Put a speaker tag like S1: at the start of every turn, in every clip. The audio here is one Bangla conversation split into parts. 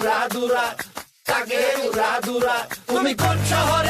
S1: উরা দুরা তাকে উরা দুরা? তুমি কোন শহরে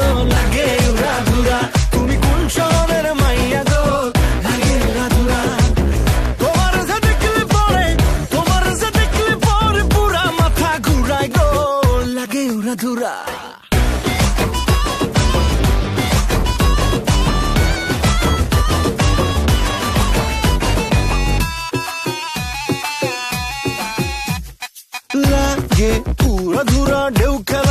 S1: आगे पूरा धूरा डेव खेला